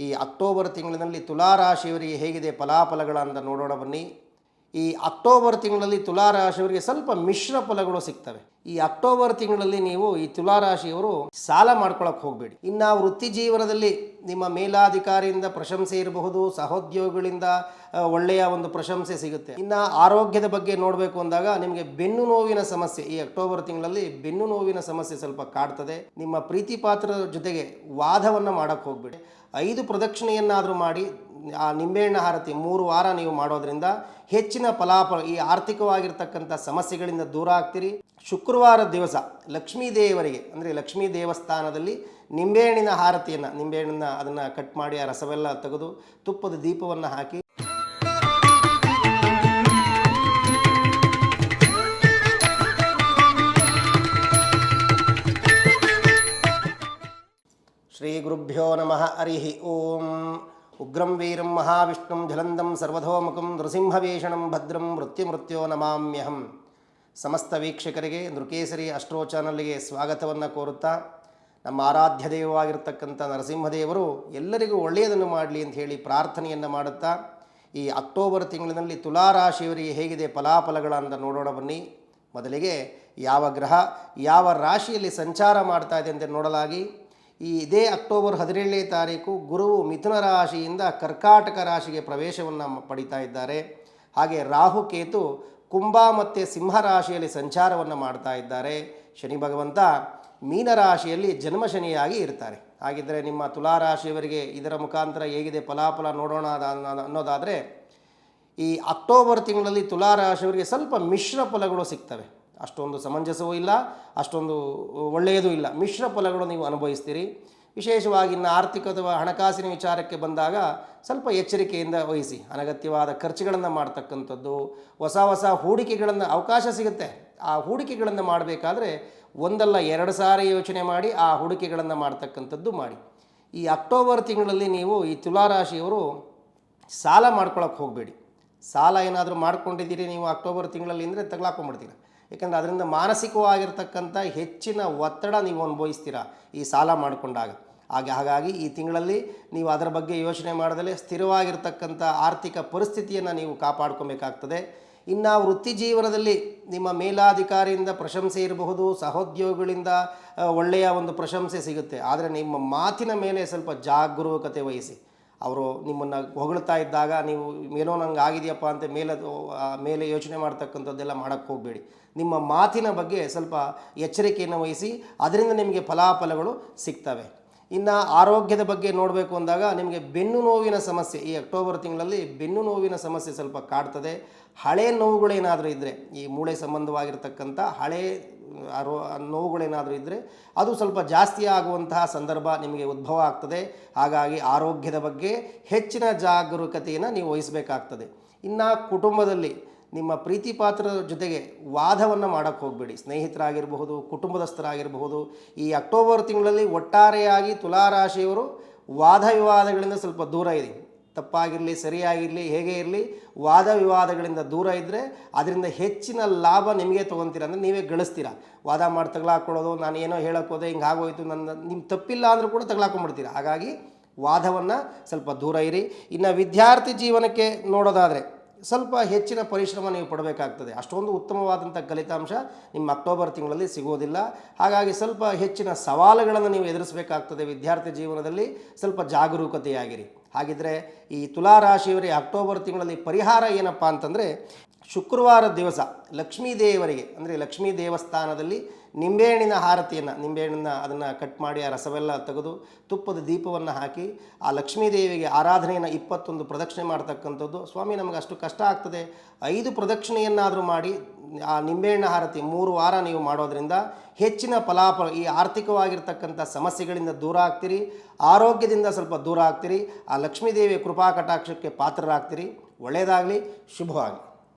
ಈ ಅಕ್ಟೋಬರ್ ತಿಂಗಳಿನಲ್ಲಿ ತುಲಾರಾಶಿಯವರಿಗೆ ಹೇಗಿದೆ ಫಲಾಫಲಗಳಂತ ನೋಡೋಣ ಬನ್ನಿ. ಈ ಅಕ್ಟೋಬರ್ ತಿಂಗಳಲ್ಲಿ ತುಲಾರಾಶಿಯವರಿಗೆ ಸ್ವಲ್ಪ ಮಿಶ್ರ ಫಲಗಳು ಸಿಗ್ತವೆ. ಈ ಅಕ್ಟೋಬರ್ ತಿಂಗಳಲ್ಲಿ ನೀವು ಈ ತುಲಾರಾಶಿಯವರು ಸಾಲ ಮಾಡ್ಕೊಳಕ್ಕೆ ಹೋಗಬೇಡಿ. ಇನ್ನು ವೃತ್ತಿ ಜೀವನದಲ್ಲಿ ನಿಮ್ಮ ಮೇಲಾಧಿಕಾರಿಯಿಂದ ಪ್ರಶಂಸೆ ಇರಬಹುದು, ಸಹೋದ್ಯೋಗಿಗಳಿಂದ ಒಳ್ಳೆಯ ಒಂದು ಪ್ರಶಂಸೆ ಸಿಗುತ್ತೆ. ಇನ್ನು ಆರೋಗ್ಯದ ಬಗ್ಗೆ ನೋಡಬೇಕು ಅಂದಾಗ ನಿಮಗೆ ಬೆನ್ನು ನೋವಿನ ಸಮಸ್ಯೆ, ಈ ಅಕ್ಟೋಬರ್ ತಿಂಗಳಲ್ಲಿ ಬೆನ್ನು ನೋವಿನ ಸಮಸ್ಯೆ ಸ್ವಲ್ಪ ಕಾಡ್ತದೆ. ನಿಮ್ಮ ಪ್ರೀತಿ ಪಾತ್ರದ ಜೊತೆಗೆ ವಾದವನ್ನು ಮಾಡೋಕ್ಕೆ ಹೋಗ್ಬೇಡಿ. ಐದು ಪ್ರದಕ್ಷಿಣೆಯನ್ನಾದರೂ ಮಾಡಿ ಆ ನಿಂಬೆಹಣ್ಣ ಹಾರತಿ ಮೂರು ವಾರ ನೀವು ಮಾಡೋದ್ರಿಂದ ಹೆಚ್ಚಿನ ಫಲಾಫಲ, ಈ ಆರ್ಥಿಕವಾಗಿರ್ತಕ್ಕಂಥ ಸಮಸ್ಯೆಗಳಿಂದ ದೂರ ಆಗ್ತೀರಿ. ಶುಕ್ರವಾರ ದಿವಸ ಲಕ್ಷ್ಮೀ ದೇವರಿಗೆ, ಅಂದರೆ ಲಕ್ಷ್ಮೀ ದೇವಸ್ಥಾನದಲ್ಲಿ ನಿಂಬೆಹಣ್ಣಿನ ಹಾರತಿಯನ್ನು ನಿಂಬೆಹಣ್ಣನ್ನು ಅದನ್ನು ಕಟ್ ಮಾಡಿ ಆ ರಸವೆಲ್ಲ ತೆಗೆದು ತುಪ್ಪದ ದೀಪವನ್ನು ಹಾಕಿ. ಶ್ರೀ ಗುರುಭ್ಯೋ ನಮಃ ಹರಿ ಓಂ. ಉಗ್ರಂ ವೀರಂ ಮಹಾವಿಷ್ಣುಂ ಜಲಂದಂ ಸರ್ವಧೋಮುಖಂ ನೃಸಿಂಹವೇಷಣಂ ಭದ್ರಂ ಮೃತ್ಯುಮೃತ್ಯೋ ನಮಾಮ್ಯಹಂ ಸಮಸ್ತ ವೀಕ್ಷಕರಿಗೆ ನೃಕೇಸರಿ ಅಸ್ಟ್ರೋ ಚಾನಲ್ಗೆ ಸ್ವಾಗತವನ್ನು ಕೋರುತ್ತಾ, ನಮ್ಮ ಆರಾಧ್ಯ ದೈವವಾಗಿರ್ತಕ್ಕಂಥ ನರಸಿಂಹದೇವರು ಎಲ್ಲರಿಗೂ ಒಳ್ಳೆಯದನ್ನು ಮಾಡಲಿ ಅಂತ ಹೇಳಿ ಪ್ರಾರ್ಥನೆಯನ್ನು ಮಾಡುತ್ತಾ, ಈ ಅಕ್ಟೋಬರ್ ತಿಂಗಳಿನಲ್ಲಿ ತುಲಾರಾಶಿಯವರಿಗೆ ಹೇಗಿದೆ ಫಲಾಫಲಗಳಂತ ನೋಡೋಣ ಬನ್ನಿ. ಮೊದಲಿಗೆ ಯಾವ ಗ್ರಹ, ಯಾವ ರಾಶಿಯಲ್ಲಿ ಸಂಚಾರ ಮಾಡ್ತಾ ಇದೆ ಅಂತ ನೋಡಲಾಗಿ. ಈ ಇದೇ ಅಕ್ಟೋಬರ್ ಹದಿನೇಳನೇ ತಾರೀಕು ಗುರುವು ಮಿಥುನ ರಾಶಿಯಿಂದ ಕರ್ಕಾಟಕ ರಾಶಿಗೆ ಪ್ರವೇಶವನ್ನು ಪಡಿತಾ ಇದ್ದಾರೆ. ಹಾಗೆ ರಾಹು ಕೇತು ಕುಂಭ ಮತ್ತು ಸಿಂಹ ರಾಶಿಯಲ್ಲಿ ಸಂಚಾರವನ್ನು ಮಾಡ್ತಾ ಇದ್ದಾರೆ. ಶನಿ ಭಗವಂತ ಮೀನರಾಶಿಯಲ್ಲಿ ಜನ್ಮಶನಿಯಾಗಿ ಇರ್ತಾರೆ. ಹಾಗಿದ್ದರೆ ನಿಮ್ಮ ತುಲಾರಾಶಿಯವರಿಗೆ ಇದರ ಮುಖಾಂತರ ಹೇಗಿದೆ ಫಲಾಫಲ ನೋಡೋಣ ಅನ್ನೋದಾದರೆ ಈ ಅಕ್ಟೋಬರ್ ತಿಂಗಳಲ್ಲಿ ತುಲಾರಾಶಿಯವರಿಗೆ ಸ್ವಲ್ಪ ಮಿಶ್ರ ಫಲಗಳು ಸಿಗ್ತವೆ. ಅಷ್ಟೊಂದು ಸಮಂಜಸವೂ ಇಲ್ಲ, ಅಷ್ಟೊಂದು ಒಳ್ಳೆಯದೂ ಇಲ್ಲ. ಮಿಶ್ರ ಫಲಗಳು ನೀವು ಅನುಭವಿಸ್ತೀರಿ. ವಿಶೇಷವಾಗಿ ಇನ್ನು ಆರ್ಥಿಕ ಅಥವಾ ಹಣಕಾಸಿನ ವಿಚಾರಕ್ಕೆ ಬಂದಾಗ ಸ್ವಲ್ಪ ಎಚ್ಚರಿಕೆಯಿಂದ ವಹಿಸಿ. ಅನಗತ್ಯವಾದ ಖರ್ಚುಗಳನ್ನು ಮಾಡ್ತಕ್ಕಂಥದ್ದು, ಹೊಸ ಹೊಸ ಹೂಡಿಕೆಗಳನ್ನು ಅವಕಾಶ ಸಿಗುತ್ತೆ. ಆ ಹೂಡಿಕೆಗಳನ್ನು ಮಾಡಬೇಕಾದ್ರೆ ಒಂದಲ್ಲ ಎರಡು ಸಾರಿ ಯೋಚನೆ ಮಾಡಿ ಆ ಹೂಡಿಕೆಗಳನ್ನು ಮಾಡ್ತಕ್ಕಂಥದ್ದು ಮಾಡಿ. ಈ ಅಕ್ಟೋಬರ್ ತಿಂಗಳಲ್ಲಿ ನೀವು ಈ ತುಲಾರಾಶಿಯವರು ಸಾಲ ಮಾಡ್ಕೊಳಕ್ಕೆ ಹೋಗಬೇಡಿ. ಸಾಲ ಏನಾದರೂ ಮಾಡ್ಕೊಂಡಿದ್ದೀರಿ ನೀವು ಅಕ್ಟೋಬರ್ ತಿಂಗಳಲ್ಲಿ ಅಂದರೆ ತಗ್ಲಾಕೊಂಡ್ಬಿಡ್ತೀರ. ಯಾಕಂದರೆ ಅದರಿಂದ ಮಾನಸಿಕವಾಗಿರ್ತಕ್ಕಂಥ ಹೆಚ್ಚಿನ ಒತ್ತಡ ನೀವು ಅನುಭವಿಸ್ತೀರಾ ಈ ಸಾಲ ಮಾಡಿಕೊಂಡಾಗ. ಹಾಗೆ, ಹಾಗಾಗಿ ಈ ತಿಂಗಳಲ್ಲಿ ನೀವು ಅದರ ಬಗ್ಗೆ ಯೋಚನೆ ಮಾಡದಲೇ ಸ್ಥಿರವಾಗಿರ್ತಕ್ಕಂಥ ಆರ್ಥಿಕ ಪರಿಸ್ಥಿತಿಯನ್ನು ನೀವು ಕಾಪಾಡ್ಕೊಬೇಕಾಗ್ತದೆ. ಇನ್ನು ವೃತ್ತಿ ಜೀವನದಲ್ಲಿ ನಿಮ್ಮ ಮೇಲಾಧಿಕಾರಿಯಿಂದ ಪ್ರಶಂಸೆ ಇರಬಹುದು, ಸಹೋದ್ಯೋಗಿಗಳಿಂದ ಒಳ್ಳೆಯ ಒಂದು ಪ್ರಶಂಸೆ ಸಿಗುತ್ತೆ. ಆದರೆ ನಿಮ್ಮ ಮಾತಿನ ಮೇಲೆ ಸ್ವಲ್ಪ ಜಾಗರೂಕತೆ ವಹಿಸಿ. ಅವರು ನಿಮ್ಮನ್ನು ಹೊಗಳ್ತಾ ಇದ್ದಾಗ ನೀವು ಏನೋ ನಂಗೆ ಆಗಿದೆಯಪ್ಪ ಅಂತ ಮೇಲೆ ಮೇಲೆ ಯೋಚನೆ ಮಾಡ್ತಕ್ಕಂಥದ್ದೆಲ್ಲ ಮಾಡೋಕ್ಕೆ ಹೋಗಬೇಡಿ. ನಿಮ್ಮ ಮಾತಿನ ಬಗ್ಗೆ ಸ್ವಲ್ಪ ಎಚ್ಚರಿಕೆಯನ್ನು ವಹಿಸಿ, ಅದರಿಂದ ನಿಮಗೆ ಫಲಾಫಲಗಳು ಸಿಗ್ತವೆ. ಇನ್ನು ಆರೋಗ್ಯದ ಬಗ್ಗೆ ನೋಡಬೇಕು ಅಂದಾಗ ನಿಮಗೆ ಬೆನ್ನು ನೋವಿನ ಸಮಸ್ಯೆ, ಈ ಅಕ್ಟೋಬರ್ ತಿಂಗಳಲ್ಲಿ ಬೆನ್ನು ನೋವಿನ ಸಮಸ್ಯೆ ಸ್ವಲ್ಪ ಕಾಡ್ತದೆ. ಹಳೆ ನೋವುಗಳೇನಾದರೂ ಇದ್ದರೆ ಈ ಮೂಳೆ ಸಂಬಂಧವಾಗಿರ್ತಕ್ಕಂಥ ಹಳೆ ನೋವುಗಳೇನಾದರೂ ಇದ್ದರೆ ಅದು ಸ್ವಲ್ಪ ಜಾಸ್ತಿ ಆಗುವಂತಹ ಸಂದರ್ಭ ನಿಮಗೆ ಉದ್ಭವ ಆಗ್ತದೆ. ಹಾಗಾಗಿ ಆರೋಗ್ಯದ ಬಗ್ಗೆ ಹೆಚ್ಚಿನ ಜಾಗರೂಕತೆಯನ್ನು ನೀವು ವಹಿಸಬೇಕಾಗ್ತದೆ. ಇನ್ನು ಕುಟುಂಬದಲ್ಲಿ ನಿಮ್ಮ ಪ್ರೀತಿ ಪಾತ್ರದ ಜೊತೆಗೆ ವಾದವನ್ನು ಮಾಡೋಕ್ಕೆ ಹೋಗಬೇಡಿ. ಸ್ನೇಹಿತರಾಗಿರಬಹುದು, ಕುಟುಂಬದಸ್ಥರಾಗಿರಬಹುದು. ಈ ಅಕ್ಟೋಬರ್ ತಿಂಗಳಲ್ಲಿ ಒಟ್ಟಾರೆಯಾಗಿ ತುಲಾರಾಶಿಯವರು ವಾದ ವಿವಾದಗಳಿಂದ ಸ್ವಲ್ಪ ದೂರ ಇದೆ ತಪ್ಪಾಗಿರಲಿ, ಸರಿಯಾಗಿರಲಿ, ಹೇಗೆ ಇರಲಿ ವಾದ ವಿವಾದಗಳಿಂದ ದೂರ ಇದ್ದರೆ ಅದರಿಂದ ಹೆಚ್ಚಿನ ಲಾಭ ನಿಮಗೆ ತೊಗೊತೀರ ಅಂದರೆ ನೀವೇ ಗಳಿಸ್ತೀರ. ವಾದ ಮಾಡಿ ತಗಲಾಕೊಳ್ಳೋದು ನಾನು ಏನೋ ಹೇಳಕ್ಕೆ ಹೋದೆ, ಹಿಂಗೆ ಆಗೋಯ್ತು, ನನ್ನ ನಿಮ್ಮ ತಪ್ಪಿಲ್ಲ ಅಂದರೂ ಕೂಡ ತಗಲಾಕೊಂಡ್ಬಿಡ್ತೀರಾ. ಹಾಗಾಗಿ ವಾದವನ್ನು ಸ್ವಲ್ಪ ದೂರ ಇರಿ. ಇನ್ನು ವಿದ್ಯಾರ್ಥಿ ಜೀವನಕ್ಕೆ ನೋಡೋದಾದರೆ ಸ್ವಲ್ಪ ಹೆಚ್ಚಿನ ಪರಿಶ್ರಮ ನೀವು ಪಡಬೇಕಾಗ್ತದೆ. ಅಷ್ಟೊಂದು ಉತ್ತಮವಾದಂಥ ಫಲಿತಾಂಶ ನಿಮ್ಮ ಅಕ್ಟೋಬರ್ ತಿಂಗಳಲ್ಲಿ ಸಿಗೋದಿಲ್ಲ. ಹಾಗಾಗಿ ಸ್ವಲ್ಪ ಹೆಚ್ಚಿನ ಸವಾಲುಗಳನ್ನು ನೀವು ಎದುರಿಸಬೇಕಾಗ್ತದೆ ವಿದ್ಯಾರ್ಥಿ ಜೀವನದಲ್ಲಿ. ಸ್ವಲ್ಪ ಜಾಗರೂಕತೆಯಾಗಿರಿ. ಹಾಗಿದ್ರೆ ಈ ತುಲಾರಾಶಿಯವರಿಗೆ ಅಕ್ಟೋಬರ್ ತಿಂಗಳಲ್ಲಿ ಪರಿಹಾರ ಏನಪ್ಪ ಅಂತಂದರೆ ಶುಕ್ರವಾರ ದಿವಸ ಲಕ್ಷ್ಮೀ ದೇವರಿಗೆ ಅಂದರೆ ಲಕ್ಷ್ಮೀ ದೇವಸ್ಥಾನದಲ್ಲಿ ನಿಂಬೆಹಣ್ಣಿನ ಹಾರತಿಯನ್ನು, ನಿಂಬೆಹಣ್ಣಿನ ಅದನ್ನು ಕಟ್ ಮಾಡಿ ಆ ರಸವೆಲ್ಲ ತೆಗೆದು ತುಪ್ಪದ ದೀಪವನ್ನು ಹಾಕಿ ಆ ಲಕ್ಷ್ಮೀ ದೇವಿಗೆ ಆರಾಧನೆಯನ್ನು ಇಪ್ಪತ್ತೊಂದು ಪ್ರದಕ್ಷಿಣೆ ಮಾಡ್ತಕ್ಕಂಥದ್ದು. ಸ್ವಾಮಿ, ನಮಗೆ ಅಷ್ಟು ಕಷ್ಟ ಆಗ್ತದೆ. ಐದು ಪ್ರದಕ್ಷಿಣೆಯನ್ನಾದರೂ ಮಾಡಿ ಆ ನಿಂಬೆಹಣ್ಣ ಹಾರತಿ ಮೂರು ವಾರ ನೀವು ಮಾಡೋದರಿಂದ ಹೆಚ್ಚಿನ ಫಲಾಫಲ, ಈ ಆರ್ಥಿಕವಾಗಿರ್ತಕ್ಕಂಥ ಸಮಸ್ಯೆಗಳಿಂದ ದೂರ ಆಗ್ತೀರಿ. ಆರೋಗ್ಯದಿಂದ ಸ್ವಲ್ಪ ದೂರ ಆಗ್ತೀರಿ. ಆ ಲಕ್ಷ್ಮೀ ದೇವಿಯ ಕೃಪಾ ಕಟಾಕ್ಷಕ್ಕೆ ಪಾತ್ರರಾಗ್ತೀರಿ. ಒಳ್ಳೆಯದಾಗಲಿ ಶುಭವಾಗಲಿ.